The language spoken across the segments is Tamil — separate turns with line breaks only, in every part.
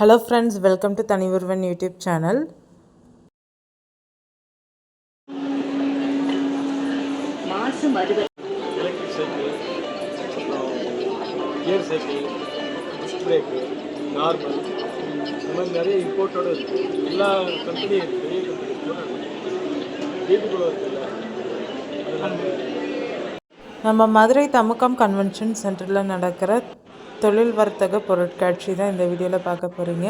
ஹலோ ஃப்ரெண்ட்ஸ் வெல்கம் டு தனி ஒருவன் யூடியூப் சேனல்
மாசு மறுவ
எலக்ட்ரிக் சைக்கிள் அப்புறம் gear cycle disc brake normal இந்த மாதிரி நிறைய இம்போர்ட்டோட இருக்குது எல்லா கம்பெனியும் இருக்குது பெரிய கம்பெனி கூட வீட்டுக்குள்ள இருக்குல்ல அதனால
நம்ம மதுரை தமுக்கம் கன்வென்ஷன் சென்டரில் நடக்கிற தொழில் வர்த்தக பொருட்காட்சி தான் இந்த வீடியோவில் பார்க்க போகிறீங்க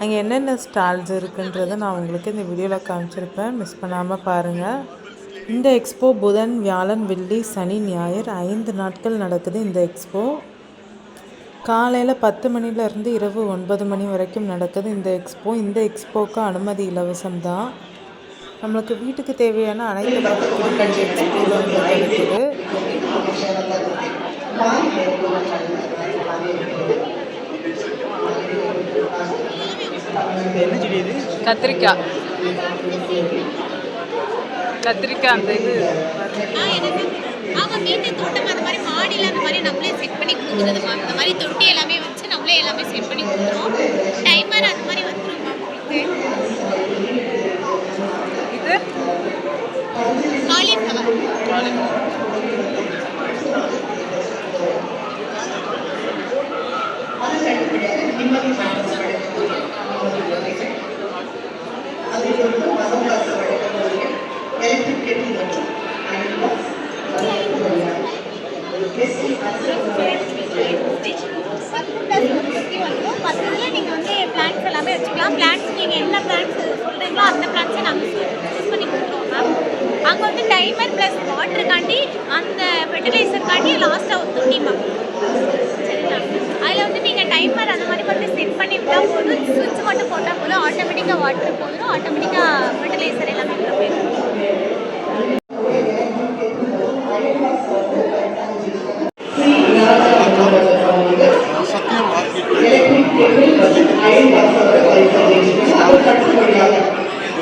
அங்கே என்னென்ன ஸ்டால்ஸ் இருக்குன்றதை நான் உங்களுக்கு இந்த வீடியோவில் காமிச்சிருப்பேன். மிஸ் பண்ணாமல் பாருங்கள் இந்த எக்ஸ்போ புதன் வியாழன் வெள்ளி சனி ஞாயிறு ஐந்து நாட்கள் நடக்குது இந்த எக்ஸ்போ. காலையில் பத்து மணிலேருந்து இரவு ஒன்பது மணி வரைக்கும் நடக்குது இந்த எக்ஸ்போ. இந்த எக்ஸ்போக்கு அனுமதி இலவசம் தான். நம்மளுக்கு வீட்டுக்கு தேவையான அனைத்து பொருட்களும் இந்த எக்ஸ்போவில் வந்து கிடைக்குது
கத்திரிக்காய். கத்திரிக்காய் அந்த இது.
ஆமா வீட்டு தோட்டம் அந்த மாதிரி மாடியில் அந்த மாதிரி நம்மளே செட் பண்ணி கொடுக்குறது மேம் இந்த மாதிரி தொட்டி எல்லாமே வச்சு நம்மளே எல்லாமே செட் பண்ணி கொடுத்துருவோம் டைமர் அந்த மாதிரி வந்துடும் மேம் உங்களுக்கு.
இது?
காலிஃப்ளவர் plus ஒரு தொட்டி வந்துடும் பத்துல நீங்கள் வந்து பிளான்ஸ் எல்லாமே வச்சுக்கலாம் பிளான்ஸ் நீங்கள் என்ன பிளான்ஸ் சொல்கிறீங்களோ அந்த பிளான்ஸை நாங்கள் சூஸ் பண்ணி கொடுத்துருவோம் மேம் அங்கே வந்து டைமர் ப்ளஸ் வாட்டருக்காண்டி அந்த ஃபெர்டிலைசருக்காண்டி லாஸ்ட்டாக ஒரு துணி மேம் சரிங்களா அதில் வந்து நீங்கள் டைமர் அந்த மாதிரி மட்டும் செட் பண்ணி விட்டால் போதும். சுவிட்ச் மட்டும் போட்டால் போதும் ஆட்டோமேட்டிக்காக வாட்டர் போதும் ஆட்டோமேட்டிக்காக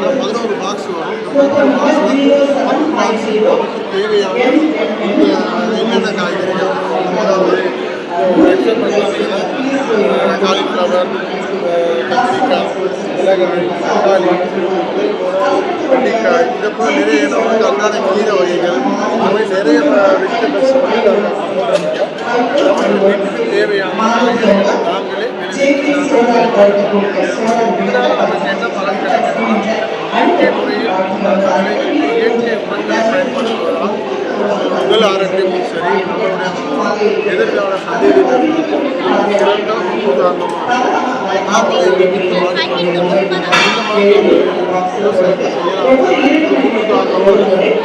பார்த்தீங்கன்னா பதினோரு பாக்ஸ் வரும். பத்து பாக்ஸ் நமக்கு தேவையான என்னென்ன காய்கறிகள் அதாவது காலிஃப்ளவர் கத்திரிக்காய் மிளகாய் தக்காளி வெண்டைக்காய் இதை போல் நிறைய நமக்கு அன்றாட கீரை வகைகள் இந்த மாதிரி நிறைய வெஜிடபிள்ஸ் வந்து நமக்கு வீட்டுக்கு தேவையான நாங்களே இதனால் நமக்கு இயற்கை முறையில் உரங்களை பயன்படுத்துவதால் உடல் ஆரோக்கியமும் சரி நம்மளுடைய எதிர்கால சந்தேகத்திற்கு சிறந்த உதாரணமாக நாமளே இந்த மாதிரி விவசாயத்தை செய்யலாம் உதாரணமாக